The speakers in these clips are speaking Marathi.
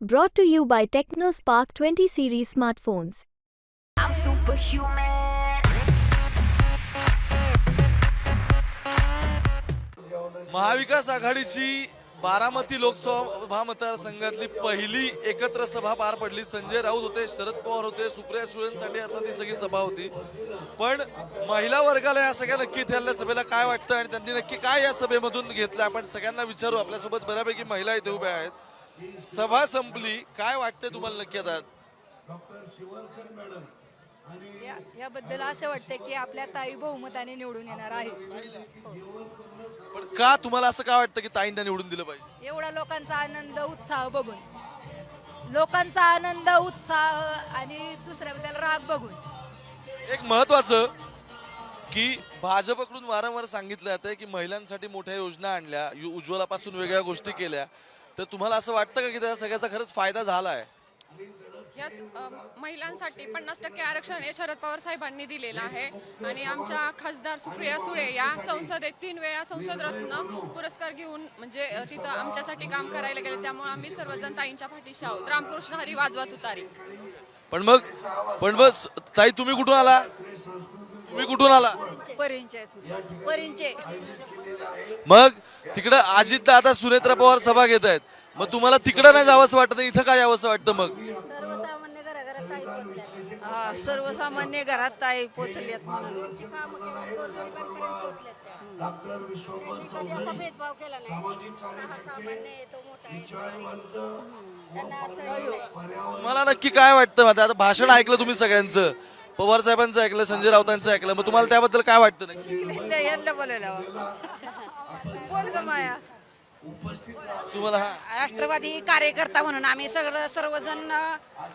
Brought to you by TechnoSpark 20 series smartphones. I'm superhuman. महाविकास आघाडीची बारामती लोकसभा मतदारसंघातली पहिली एकत्र सभा पार पडली. संजय राऊत होते शरद पवार होते सुप्रिया सुळेंसाठी अर्थात ही सगळी सभा होती. पण महिला वर्गाला या सगळ्या नक्की इथे आलेल्या सभेला काय वाटतं आणि त्यांनी नक्की काय या सभेमधून घेतलं? आपण सगळ्यांना विचारू. आपल्यासोबत बऱ्यापैकी महिला इथे उभ्या आहेत. सभा संपली. काय वाटतंय तुम्हाला नक्की आता? या- याबद्दल असं वाटतं की आपल्या ताई बहुमताने निवडून येणार आहे. पण का तुम्हाला असं काय वाटतं की ताईंना निवडून दिलं पाहिजे? एवढा लोकांचा आनंद उत्साह बघून. लोकांचा आनंद उत्साह आणि दुसऱ्याबद्दल राग बघून. एक महत्वाचं की भाजपकडून वारंवार सांगितलं जातंय की महिलांसाठी मोठ्या योजना आणल्या यु- उज्ज्वलापासून वेगळ्या गोष्टी केल्या. तर तुम्हाला असं वाटतं का की त्या सगळ्याचा खरंच फायदा झाला आहे या महिलांसाठी पन्नास टक्के आरक्षण हे शरद पवार साहेबांनी दिलेलं आहे. आणि आमच्या खासदार सुप्रिया सुळे या संसदेत तीन वेळा संसद रत्न पुरस्कार घेऊन म्हणजे तिथं आमच्यासाठी काम करायला गेले. त्यामुळे आम्ही सर्वजण ताईंच्या पाठीशी आहोत. रामकृष्ण हरी वाजवा तुतारी. पण मग पण बस ताई तुम्ही कुठून आला? तुम्ही कुठून आला? परींचे. परींचे. मग तिकडं अजित आता सुनेत्रा पवार सभा घेत आहेत. मग तुम्हाला तिकडं नाही जावंसं वाटतं? इथं काय यावंसं वाटतं मग? सर्वसामान्य घराघरात ताई पोहोचल्या. हा, सर्वसामान्य घरात ताई पोचल्यात म्हणून. कामं केल्यात, गोरगरिबांपर्यंत पोहोचल्यात त्या. त्यांनी कधी असा भेदभाव केला नाही? सहा सामान्य आहे, तो मोठा आहे, तो बारीक आहे. त्यांना असं हे नाही. तुम्हाला नक्की काय वाटतं? आता आता भाषण ऐकलं तुम्ही सगळ्यांचं. पवार साहेबांचं ऐकलं संजय राऊतांचं ऐकलं मग तुम्हाला त्याबद्दल काय वाटतं नक्की? यांना बोलायला बोल ग माया. तुम्हाला हा? राष्ट्रवादी कार्यकर्ता म्हणून आम्ही सगळं सर्वजण अ,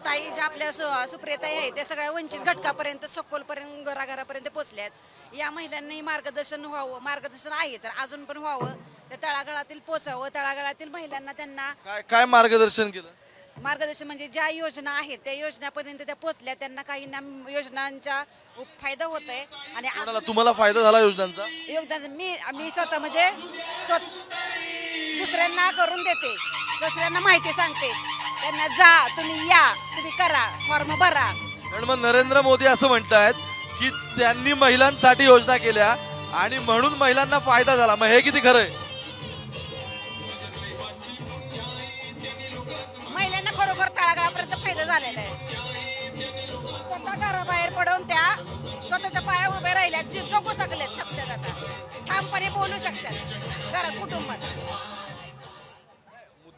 ताई ज्या आपल्या सु- सुप्रियताई आहे त्या सगळ्या वंचित घटकापर्यंत सखोलपर्यंत घराघरापर्यंत पोहोचल्यात या महिलांनी मार्गदर्शन व्हावं मार्गदर्शन आहे तर अजून पण व्हावं. त्या तळागाळातील पोचावं तळागाळातील महिलांना त्यांना काय काय मार्गदर्शन केलं? मार्गदर्शन म्हणजे ज्या योजना आहेत त्या योजनापर्यंत त्या पोहोचल्या त्यांना काही ना योजनांचा फायदा होत आहे आणि आ- कोणाला तुम्हाला फायदा झाला योजनांचा? योगदान मी मी स्वतः म्हणजे स्वत दुसऱ्यांना करून देते. दुसऱ्यांना माहिती सांगते. त्यांना जा तुम्ही या तुम्ही करा फॉर्म भरा. पण मग नरेंद्र मोदी असं म्हणतायत की त्यांनी महिलांसाठी योजना केल्या आणि म्हणून महिलांना फायदा झाला. मग हे किती खरं आहे? फायदा झालेला आहे. स्वतः घराबाहेर पडून त्या स्वतःच्या पाया उभे राहिल्यात जगू शकलेत शकतात आता. ठामपणे बोलू शकतात. घर कुटुंबात.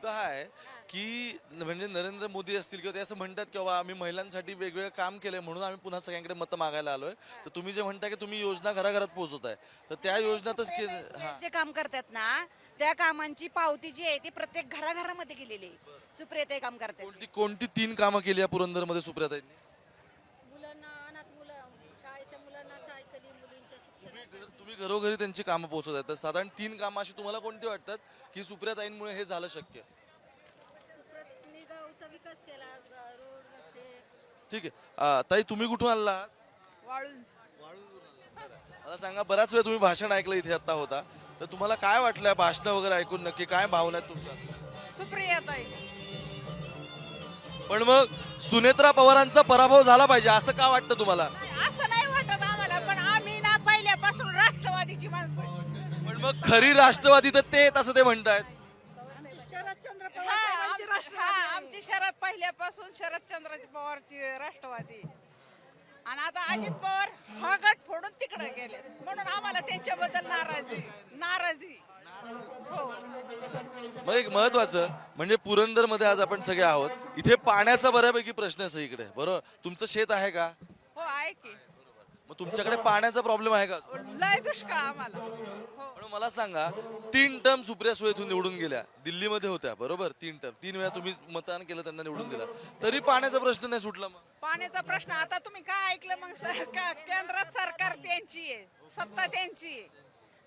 मुद्दा हा आहे की म्हणजे नरेंद्र मोदी असतील किंवा ते असं म्हणतात की बाबा आम्ही महिलांसाठी वेगवेगळं काम केलंय म्हणून आम्ही पुन्हा सगळ्यांकडे मतं मागायला आलोय. तर तुम्ही जे म्हणताय की तुम्ही योजना घराघरात पोहोचवताय तर त्या योजनातच के हा. जे काम करतात ना त्या कामांची पावती जी आहे ती प्रत्येक घराघरामध्ये गेलेली आहे. सुप्रियता काम करतात. कोणती कोणती तीन कामं केली या पुरंदरमध्ये सुप्रियाताईंनी मुलांना अनाथ मुलं शाळेच्या मुलांना सायकली मुलींच्या शिक्षणासाठी तुम्ही घरोघरी त्यांची कामं पोहोचवत आहेत. तर साधारण तीन कामं अशी तुम्हाला कोणती वाटतात की सुप्रियाताईंमुळे हे झालं शक्य? सुप्रतनी गावचा विकास केला ग- रोड रस्ते. ठीक आहे. अं, ताई तुम्ही कुठून आला आहात? वाळून मला सांगा बराच वेळ तुम्ही भाषण ऐकलं इथे आता होता. तर तुम्हाला काय वाटलं भाषण वगैरे ऐकून? नक्की काय भावना आहेत तुमच्या? सुप्रिया ताई पण मग सुनेत्रा पवारांचा पराभव झाला पाहिजे असं का वाटतं तुम्हाला? असं नाही माणसं. पण मग खरी राष्ट्रवादी तर ते असं ते म्हणतायत. शरदचंद्र हा, पवार हा, आहे. आमची शरद पहिल्यापासून शरदचंद्र पवारची राष्ट्रवादी. आणि आता अजित पवार हा गट फोडून तिकडे गेले म्हणून आम्हाला त्यांच्याबद्दल नाराजी नाराजी. हो. मग एक महत्वाचं म्हणजे पुरंदरमध्ये आज आपण सगळे आहोत. इथे पाण्याचा बऱ्यापैकी प्रश्न आहे सगळीकडे. बरोबर तुमचं शेत आहे का? हो आहे की. मग तुमच्याकडे पाण्याचा प्रॉब्लेम आहे का? लय दुष्काळ आम्हाला. हो. पण मला सांगा तीन टर्म सुप्रिया सुळे इथून निवडून गेल्या. दिल्लीमध्ये होत्या बरोबर? तीन टर्म. तीन वेळा तुम्ही मतदान केलं त्यांना निवडून दिला. तरी पाण्याचा प्रश्न नाही सुटला मग. पाण्याचा प्रश्न आता तुम्ही काय ऐकलं मग? सरकार केंद्रात सरकार त्यांची आहे. सत्ता त्यांची आहे.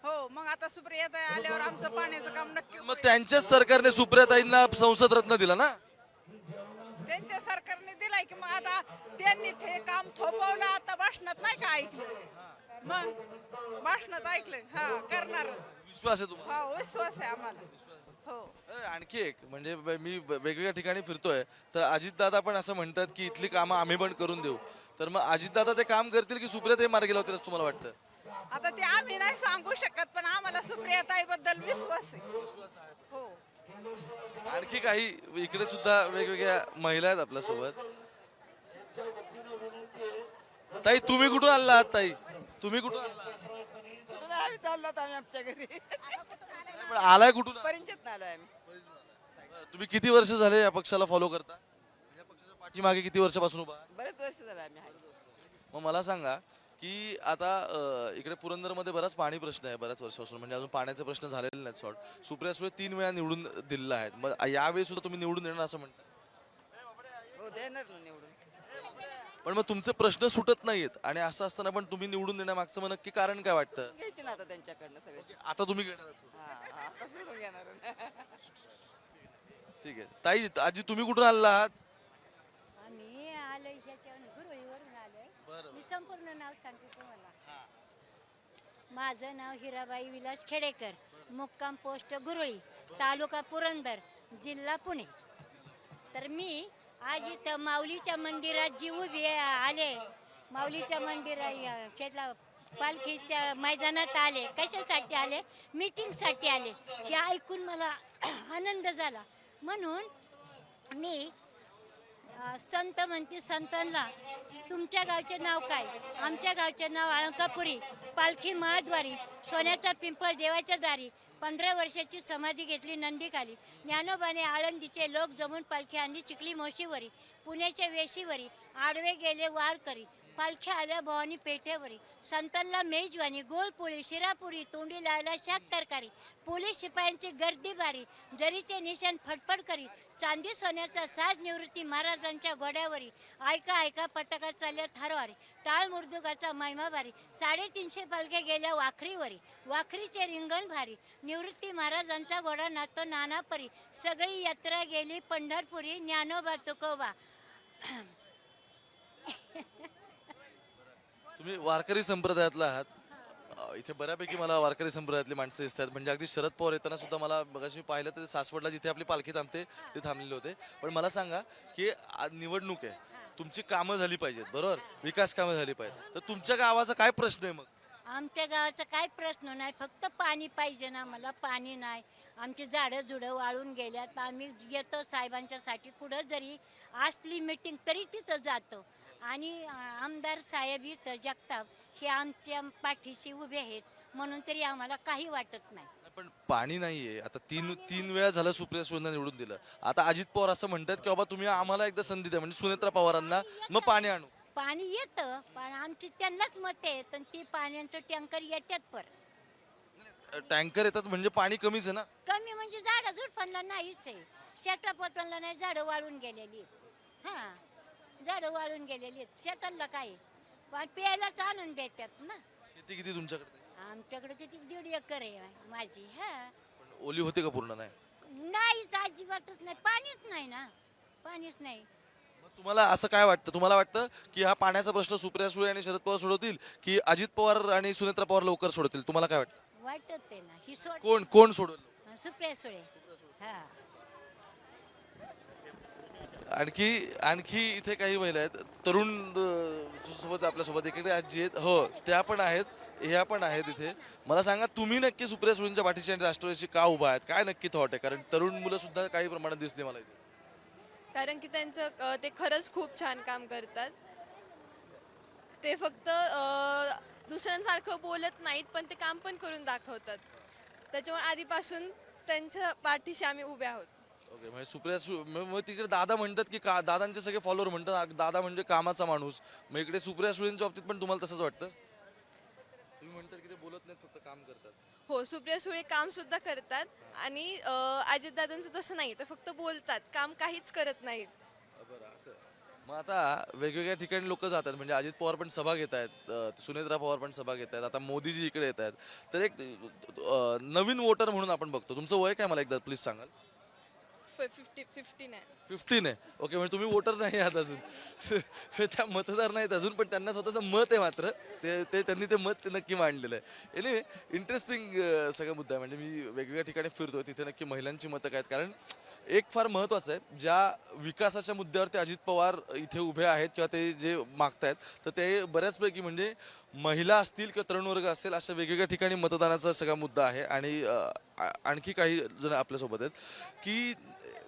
हो मग आता सुप्रिया आल्यावर आमचं पाण्याचं काम नक्की मग त्यांच्याच सरकारने सुप्रियाताईंना संसद रत्न दिला ना? त्यांच्या सरकारने दिलाय की मग आता त्यांनी ते काम थोपवलं आता भाषणात नाही का ऐकलं? मग भाषणात ऐकलं. हा करणारच. विश्वास आहे तुम्हाला? हा विश्वास आहे आम्हाला. हो. अरे, आणखी एक म्हणजे ब- मी ब- वेगवेगळ्या ठिकाणी फिरतोय तर अजितदादा पण असं म्हणतात की इथली कामं आम्ही पण करून देऊ. तर मग अजितदादा ते काम करतील की सुप्रिया ते मार्गी लावतील असं तुम्हाला वाटतं? आता ते आम्ही नाही सांगू शकत पण आम्हाला सुप्रियाताईबद्दल विश्वास आहे. हो. आणखी काही इकडे सुद्धा वेगवेगळ्या महिला आहेत आपल्यासोबत. ताई तुम्ही कुठून आलात ताई? तुम्ही कुठून आलात? आम्ही चाललो होतो आम्ही आमच्या घरी? पण आलाय कुठून? परिचित आलोय आम्ही. तुम्ही किती वर्ष झाले या पक्षाला फॉलो करता? या पक्षाच्या पाठीमागे किती वर्षापासून उभा आहात? बरेच वर्ष झालं आम्ही मग मला सांगा की आता इकडे पुरंदरमध्ये बराच पाणी प्रश्न आहे बऱ्याच वर्षापासून. म्हणजे अजून पाण्याचे प्रश्न झालेले नाहीत सॉर्ट सुप्रिया सुळे तीन वेळा निवडून दिलेला आहेत. मग यावेळी सुद्धा तुम्ही निवडून देणार असं म्हणता हो देणार ना निवडून. पण मग तुमचे प्रश्न सुटत नाहीत आणि असं असताना पण तुम्ही निवडून देण्यामागचं मग नक्की कारण काय वाटतं? घ्यायची ना आता त्यांच्याकडनं सगळे. आता तुम्ही घेणार आहात. हा आता सोडून घेणार ठीक आहे. ताई आजी तुम्ही कुठून आला आहात? आम्ही आलोय ह्याच्यावर मी संपूर्ण नाव सांगते तुम्हाला. माझं नाव हिराबाई विलास खेडेकर. मुक्काम पोस्ट गुरवळी तालुका पुरंदर जिल्हा पुणे. तर मी आज इथं माऊलीच्या मंदिरात जी उभी आहे, आले माऊलीच्या मंदिरात शेतला पालखीच्या मैदानात आले कशासाठी आले? मीटिंगसाठी आले. हे ऐकून मला आनंद झाला. म्हणून मी संत म्हणते संतांना. तुमच्या गावचे नाव काय? आमच्या गावचे नाव आळंकापुरी पालखी महाद्वारी सोन्याचा पिंपळ देवाच्या दारी पंधरा वर्षाची समाधी घेतली नंदीखाली. ज्ञानोबाने आळंदीचे लोक जमून पालखी आणली चिखली मोशीवरी पुण्याच्या वेशीवरी आडवे गेले वार करी पालख्या आल्या भवानी पेठेवरी. संतांना मेजवानी गोळपोळी शिरापुरी तोंडी लायला शाक तरकारी पोलीस शिपायांची गर्दी बारी जरीचे निशाण फटफट करी चांदी सोन्याचा साज निवृत्ती महाराजांच्या घोड्यावरी ऐका ऐका पताका चालल्या थारवारी टाळ मुर्दुगाचा महिमा भारी साडेतीनशे पालख्या गेल्या वाखरीवरी वाखरीचे रिंगण भारी निवृत्ती महाराजांचा घोडा नातो नानापरी सगळी यात्रा गेली पंढरपुरी ज्ञानोबा तुकोबा. तुम्ही वारकरी संप्रदायातला आहात. इथे बऱ्यापैकी मला वारकरी संप्रदायातली माणसं दिसतात. म्हणजे अगदी शरद पवार येताना सुद्धा मला मगाशी मी पाहिलं तर सासवडला जिथे आपली पालखी थांबते ते थांबलेले होते. पण मला सांगा की आज निवडणूक आहे. तुमची कामं झाली पाहिजेत बरोबर? विकास कामं झाली पाहिजेत. तर तुमच्या गावाचा काय प्रश्न आहे मग? आमच्या गावाचा काय प्रश्न नाही. फक्त पाणी पाहिजे ना. मला पाणी नाही. आमची झाडं झुडं वाळून गेल्यात. आम्ही येतो साहेबांच्यासाठी. कुठं जरी असली मीटिंग तरी तिथं जातो. आणि आमदार साहेब इथं जगताप हे आमच्या पाठीशी उभे आहेत म्हणून तरी आम्हाला काही वाटत नाही. पण पाणी नाहीये. आता तीन तीन वेळा झालं सुप्रिया सुळेंना निवडून दिलं. आता अजित पवार असं म्हणतात की बाबा तुम्ही आम्हाला एकदा संधी द्या. म्हणजे सुनेत्रा पवारांना मग पाणी आणू. पाणी येतं पण आमची त्यांनाच मत आहेत आणि ती पाण्याचं टँकर येतात पर. टँकर येतात म्हणजे पाणी कमीच आहे ना? कमी म्हणजे झाडं झुडपांना नाहीच आहे. शेता पोटांना नाही झाडं वाळून गेलेली हा. झाडं वाळून गेलेली आहेत. शेतांना काय? पण प्यायलाच आणून देतात ना. शेती किती तुमच्याकडे? आमच्याकडे किती दीड एकर आहे माझी हा. पण ओली होते का पूर्ण नाही? नाहीच अजिबातच नाही. पाणीच नाही ना. पाणीच नाही. मग तुम्हाला असं काय वाटतं? तुम्हाला वाटतं की हा पाण्याचा प्रश्न सुप्रिया सुळे आणि शरद पवार सोडवतील की अजित पवार आणि सुनेत्रा पवार लवकर सोडवतील? तुम्हाला काय वाटतं? वाटत ते ना. ही सोड कोण कोण सोडवेल? सुप्रिया सुळे. हा. आणखी आणखी इथे काही महिला आहेत. तरुण सोबत आपल्यासोबत इकडे आजी आहेत. हो त्या पण आहेत. ह्या पण आहेत इथे. मला सांगा तुम्ही नक्की सुप्रिया सुळेंच्या पाठीशी आणि राष्ट्रवादीशी का उभा आहेत? काय नक्की थॉट आहे? कारण तरुण मुलं सुद्धा काही प्रमाणात दिसली मला इथे. कारण की त्यांचं अ, ते खरंच खूप छान काम करतात. ते फक्त अ, दुसऱ्यांसारखं बोलत नाहीत पण ते काम पण करून दाखवतात. त्याच्यामुळे आधीपासून त्यांच्या पाठीशी आम्ही उभे आहोत. ओके म्हणजे सुप्रिया सु मग मग तिकडे दादा म्हणतात की का दादांचे सगळे फॉलोअर म्हणतात "आ, दादा म्हणजे कामाचा माणूस. मग इकडे सुप्रिया सुळेंच्या बाबतीत पण तुम्हाला तसंच वाटतं? तुम्ही म्हणतात की ते बोलत नाहीत फक्त काम करतात. हो सुप्रिया सुळे काम सुद्धा करतात आणि अ, अजितदादांचं तसं नाही ते फक्त बोलतात काम काहीच करत नाहीत. बरं असं. मग आता वेगवेगळ्या ठिकाणी लोक जातात म्हणजे अजित पवार पण सभा घेत आहेत सुनेत्रा पवार पण सभा घेत आहेत आता मोदीजी इकडे येत आहेत. तर एक अं, नवीन वोटर म्हणून आपण बघतो. तुमचं वय काय मला एकदा प्लीज सांगाल? फिफ्टी फिफ्टीन आहे फिफ्टीन आहे ओके म्हणजे तुम्ही वोटर नाही आहात अजून. म्हणजे त्या मतदार नाहीत अजून पण त्यांना स्वतःचं मत आहे मात्र. ते ते त्यांनी ते मत नक्की मांडलेलं आहे. एनिवे इंटरेस्टिंग सगळा मुद्दा आहे. म्हणजे मी वेगवेगळ्या ठिकाणी फिरतो तिथे नक्की महिलांची मतं काय आहेत. कारण एक फार महत्त्वाचं आहे ज्या विकासाच्या मुद्द्यावर ते अजित पवार इथे उभे आहेत किंवा ते जे मागतायत तर ते बऱ्याचपैकी म्हणजे महिला असतील किंवा तरुण वर्ग असेल अशा वेगवेगळ्या ठिकाणी मतदानाचा सगळा मुद्दा आहे. आणि आ- आणखी काही जण आपल्यासोबत आहेत की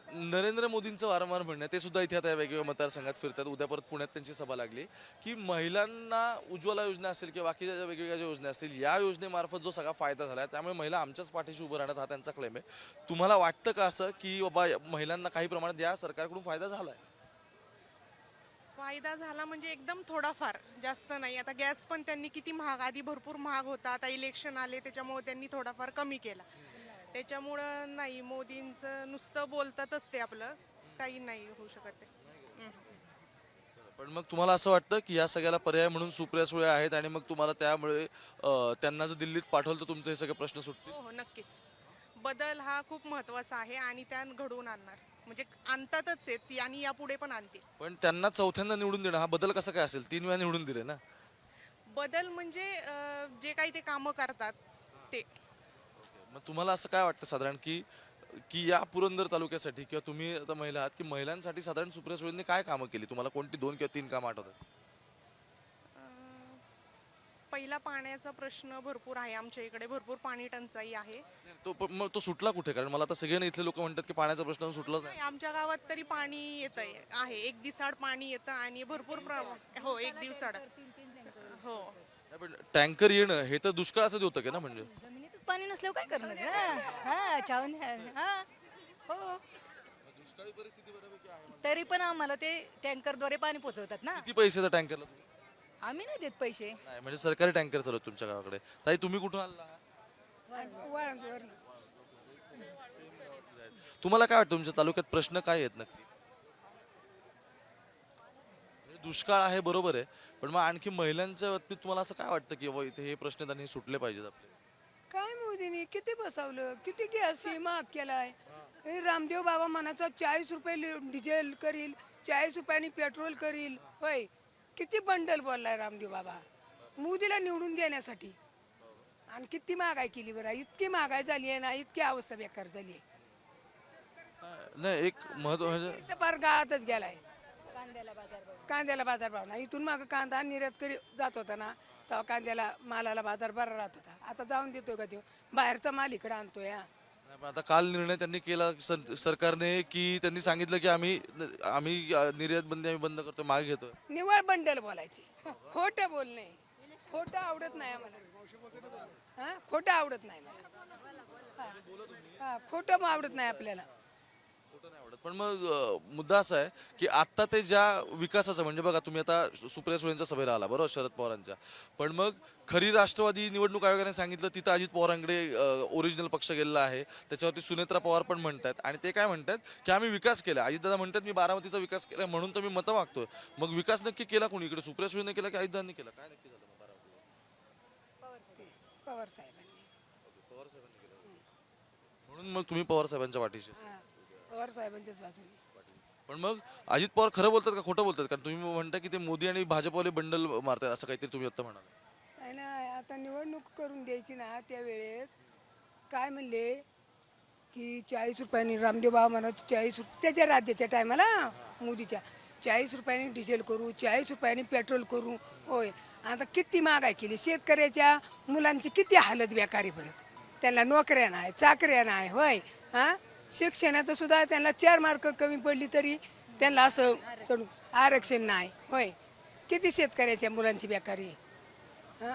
नरेंद्र मोदींचं वारंवार म्हणणं आहे, ते सुद्धा इथे आता वेगवेगळ्या मतदारसंघात फिरतात. उद्या परत पुण्यात त्यांची सभा लागली की महिलांना उज्ज्वला योजना असेल किंवा बाकीच्या ज्या वेगवेगळ्या ज्या योजना असतील या योजनेमार्फत जो सगळा फायदा झाला आहे त्यामुळे महिला आमच्याच पाठीशी उभं राहण्यात हा त्यांचा क्लेम आहे. तुम्हाला वाटतं का असं की बाबा महिलांना काही प्रमाणात या सरकारकडून फायदा झाला आहे फायदा झाला म्हणजे एकदम थोडाफार जास्त नाही. आता गॅस पण त्यांनी किती महाग आधी भरपूर महाग होता आता इलेक्शन आले त्याच्यामुळे त्यांनी थोडाफार कमी केला. त्याच्यामुळं नाही मोदींचं नुसतं बोलतातच ते आपलं. काही नाही होऊ शकत ते. पण मग तुम्हाला असं वाटतं की या सगळ्याला पर्याय म्हणून सुप्रिया सुळे आहेत आणि मग तुम्हाला त्यामुळे अं, त्यांना जर दिल्लीत पाठवलं तर तुमचे हे सगळे प्रश्न सुटतील? हो हो नक्कीच. बदल हा खूप महत्त्वाचा आहे आणि त्या घडवून आणणार. म्हणजे आणतातच आहेत ती आणि यापुढे पण आणतील. पण त्यांना चौथ्यांदा निवडून देणं हा बदल कसा काय असेल? तीन वेळा निवडून दिले ना. बदल म्हणजे अं, जे काही ते कामं करतात ते. मग तुम्हाला असं काय वाटतं साधारण की की या पुरंदर तालुक्यासाठी किंवा तुम्ही आता महिला आहात की महिलांसाठी साधारण सुप्रिया सुळेंनी काय कामं केली? तुम्हाला कोणती दोन किंवा तीन कामं आठवतात? पहिला पाण्याचा प्रश्न भरपूर आहे आमच्या इकडे. भरपूर पाणी टंचाई आहे. तो प- मग तो सुटला कुठे? कारण मला आता सगळ्यांना इथले लोक म्हणतात की पाण्याचा प्रश्न सुटलाच नाही. आमच्या गावात तरी पाणी येत आहे. एक दिवसाड पाणी येतं आणि भरपूर प्रमाण हो एक दिवसाड. हो. पण टँकर येणं हे तर दुष्काळाचं होतं की ना म्हणजे? पाणी नसल्यावर काय करणार हा हा छावणी आहे. हा. हो. तरी पण आम्हाला ते टँकरद्वारे पाणी पोहोचवतात ना. किती पैसे त्या टँकरला आम्ही नाही देत पैसे. नाही म्हणजे सरकारी टँकर चालवत तुमच्या गावाकडे. ताई तुम्ही कुठून आला? तुम्हाला काय वाटतं तुमच्या तालुक्यात प्रश्न काय आहेत नक्की? म्हणजे दुष्काळ आहे बरोबर आहे. पण मग आणखी महिलांच्या बाबतीत तुम्हाला असं काय वाटतं की बाबा इथे हे प्रश्न त्यांनी सुटले पाहिजेत आपले? काय मोदीने किती बसवलं? किती गॅस महाग केलाय? हे. रामदेव बाबा म्हणाचा चाळीस रुपये डिझेल करील चाळीस रुपयानी पेट्रोल करील. होय. किती बंडल बोललाय रामदेव बाबा? मोदीला निवडून देण्यासाठी. आणि किती महागाई केली बरं. इतकी महागाई झाली आहे ना इतकी अवस्था बेकार झाली आहे. नाही एक महत्त्व म्हणजे फार गाळातच गेलाय. कांद्याला बाजारभाव नाही. इथून मागं कांदा निर्यात करी जात होता ना. तेव्हा कांद्याला मालाला बाजार बरा राहत होता. आता जाऊन देतोय का तो बाहेरचा माल इकडे आणतोय हा. पण आता काल निर्णय त्यांनी केला सर- सरकारने की त्यांनी सांगितलं की आम्ही आम्ही निर्यात बंदी आम्ही बंद करतो मागे घेतोय. निवळ बंडल बोलायचे. खोटं बोलणे खोटं आवडत नाही आम्हाला. हा? खोटं आवडत नाही मला. हा. हा खोटं आवडत नाही आपल्याला. खोटं नाही आवडत. पण मग अ, मुद्दा असा आहे की आता ते ज्या विकासाचं म्हणजे बघा तुम्ही आता सुप्रिया सुळेंच्या सभेला आला बरोबर? शरद पवारांच्या. पण मग खरी राष्ट्रवादी निवडणूक आयोगाने सांगितलं तिथं अजित पवारांकडे ओरिजिनल पक्ष गेलेला आहे. त्याच्यावरती सुनेत्रा पवार पण म्हणतात आणि ते काय म्हणतात की आम्ही विकास केला. अजितदादा म्हणतात मी बारामतीचा विकास केला म्हणून तर मी मतं मागतोय. मग विकास नक्की केला कोणी? इकडे सुप्रिया सुळेने केला की अजितदादांनी केला? काय नक्की झालं मग बारामतीला पवार साहेबांनी म्हणून मग तुम्ही पवार साहेबांच्या पाठीशी हा. पवार साहेबांच्याच बाजूने पण मग अजित पवार खरं बोलतात का खोटं बोलतात? कारण तुम्ही म्हणता की ते मोदी आणि भाजपवाले बंडल मारतात असं काहीतरी तुम्ही आता म्हणाल नाही ना आता निवडणूक करून द्यायची ना त्यावेळेस काय म्हणले की चाळीस रुपयांनी रामदेव बाबा म्हणत चाळीस रुपये त्याच्या राज्याच्या टायमाला मोदीच्या चाळीस रुपयांनी डिझेल करू चाळीस रुपयांनी पेट्रोल करू होय. आता किती महागाई केली शेतकऱ्याच्या मुलांची किती हालत बेकारी बरं. त्यांना नोकऱ्या नाही चाकऱ्या नाही होय हां? शिक्षणाचं सुद्धा त्यांना चार मार्क कमी पडली तरी त्यांना असं आरक्षण नाही. होय. किती शेतकऱ्याच्या मुलांची बेकारी हां?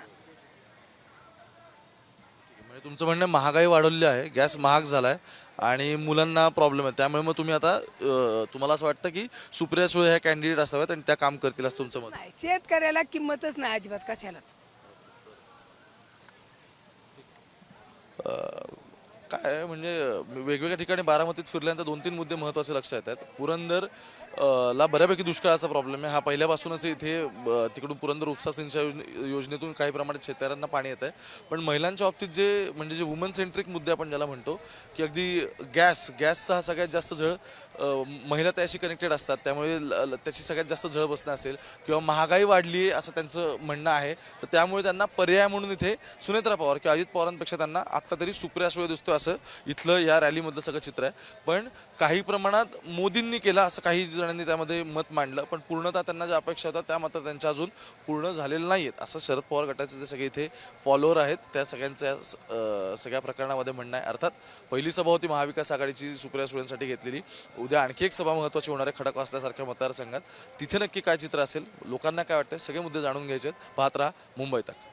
म्हणजे तुमचं म्हणणं महागाई वाढवली आहे. गॅस महाग झालाय आणि मुलांना प्रॉब्लेम आहे. त्यामुळे मग तुम्ही आता अं, तुम्हाला असं वाटतं की सुप्रिया सुळे ह्या कॅन्डिडेट असाव्यात आणि त्या काम करतील असं तुमचं मत नाही. शेतकऱ्याला किंमतच नाही अजिबात कशालाच. काय म्हणजे वेगवेगळ्या ठिकाणी बारामतीत फिरल्यानंतर दोन तीन मुद्दे महत्त्वाचे लक्षात येतात. पुरंदर ला बऱ्यापैकी दुष्काळाचा प्रॉब्लेम आहे. हा पहिल्यापासूनच इथे तिकडून पुरंदर उपसा सिंचाई योजने- योजनेतून काही प्रमाणात शेतकऱ्यांना पाणी येत आहे पण महिलांच्या बाबतीत जे म्हणजे जे वुमन सेंट्रिक मुद्दे आपण ज्याला म्हणतो की अगदी गॅस गॅसचा हा सगळ्यात जास्त झळ महिला त्याशी कनेक्टेड असतात. त्यामुळे ल- ल- त्याची सगळ्यात जास्त झळ बसणं असेल किंवा महागाई वाढली आहे असं त्यांचं म्हणणं आहे तर त्यामुळे त्यांना पर्याय म्हणून इथे सुनेत्रा पवार किंवा अजित पवारांपेक्षा त्यांना आत्ता तरी सुप्रिया सुळे दिसतोय असं इथलं या रॅलीमधलं सगळं चित्र आहे. पण काही प्रमाणात मोदींनी केलं असं काही जणांनी त्यामध्ये मत मांडलं पण पूर्णतः त्यांना ज्या अपेक्षा होत्या त्या मात्र त्यांच्या अजून पूर्ण झालेल्या नाही आहेत असं शरद पवार गटाचे जे सगळे इथे फॉलोअर आहेत त्या सगळ्यांच्या सगळ्या प्रकरणामध्ये म्हणणं आहे. अर्थात पहिली सभा होती महाविकास आघाडीची सुप्रिया सुळेंसाठी घेतलेली. उद्या आणखी एक सभा महत्त्वाची होणार आहे खडक वाचल्यासारख्या मतदारसंघात. तिथे नक्की काय चित्र असेल लोकांना काय वाटतं सगळे मुद्दे जाणून घ्यायचे आहेत पाहत राहा मुंबई तक.